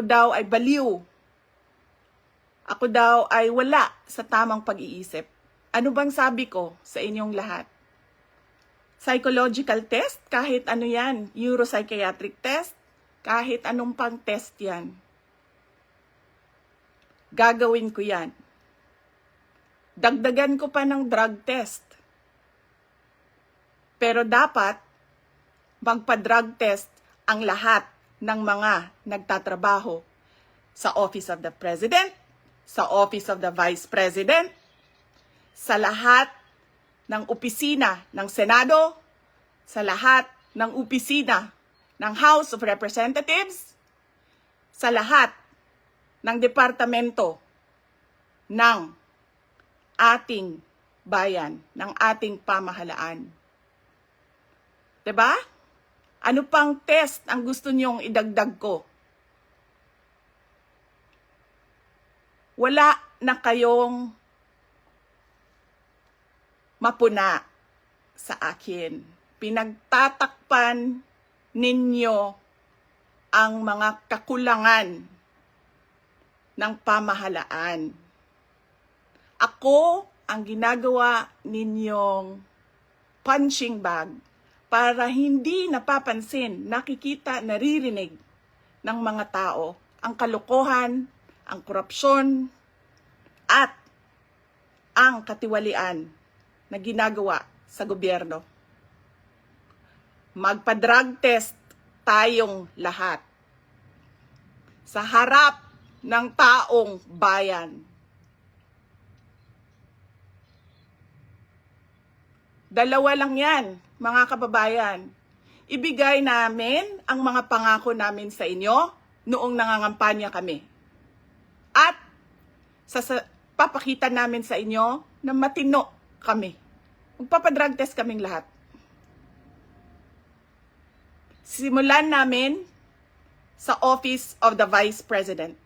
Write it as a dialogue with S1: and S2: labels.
S1: ako daw ay baliw. Ako daw ay wala sa tamang pag-iisip. Ano bang sabi ko sa inyong lahat? Psychological test, kahit ano yan, neuropsychiatric test, kahit anong pang test yan. Gagawin ko yan. Dagdagan ko pa ng drug test. Pero dapat magpa-drug test ang lahat ng mga nagtatrabaho sa Office of the President, sa Office of the Vice President, sa lahat ng opisina ng Senado, sa lahat ng opisina ng House of Representatives, sa lahat ng departamento ng ating bayan, ng ating pamahalaan. 'Di ba? Ano pang test ang gusto niyong idagdag ko? Wala na kayong mapuna sa akin. Pinagtatakpan ninyo ang mga kakulangan ng pamahalaan. Ako ang ginagawa ninyong punching bag para hindi napapansin, nakikita, naririnig ng mga tao ang kalokohan, ang korupsyon, at ang katiwalian na ginagawa sa gobyerno. Magpa-drug test tayong lahat sa harap ng taong bayan. Dalawa lang yan, mga kababayan. Ibigay namin ang mga pangako namin sa inyo noong nangangampanya kami. At sa, sa papakita namin sa inyo na matino kami. Magpapadrug test kaming lahat. Simulan namin sa Office of the Vice President.